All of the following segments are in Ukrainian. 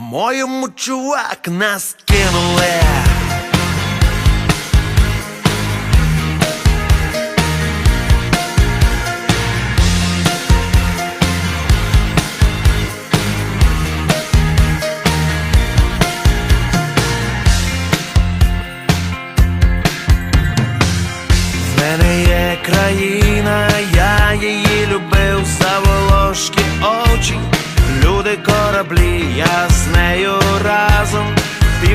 По-моєму, чувак, нас кинули. Країна, я її любив за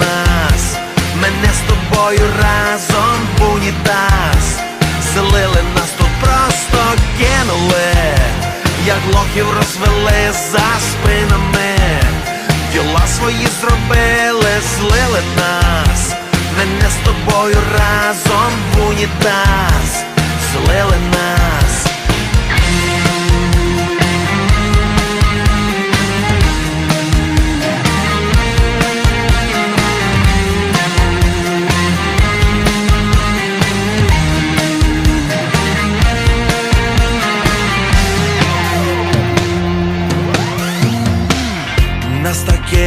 нас. Мене з тобою разом в унітаз Злили нас тут просто кинули, як лохів розвели за спинами. Діла свої зробили, злили нас. Мене з тобою разом в унітаз Злили. Нас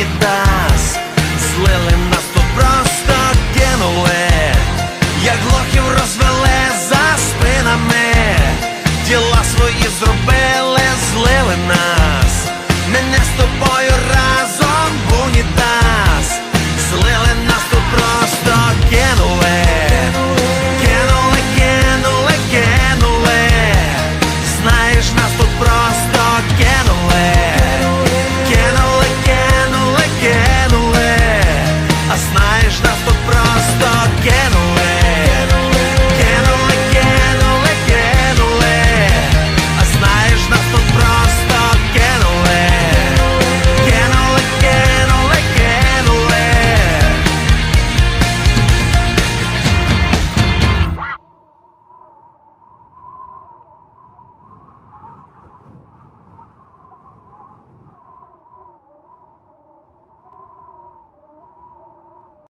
унітаз, злили нас тут просто кинули, як лохів розвели за спинами, діла свої зробили, злили нас.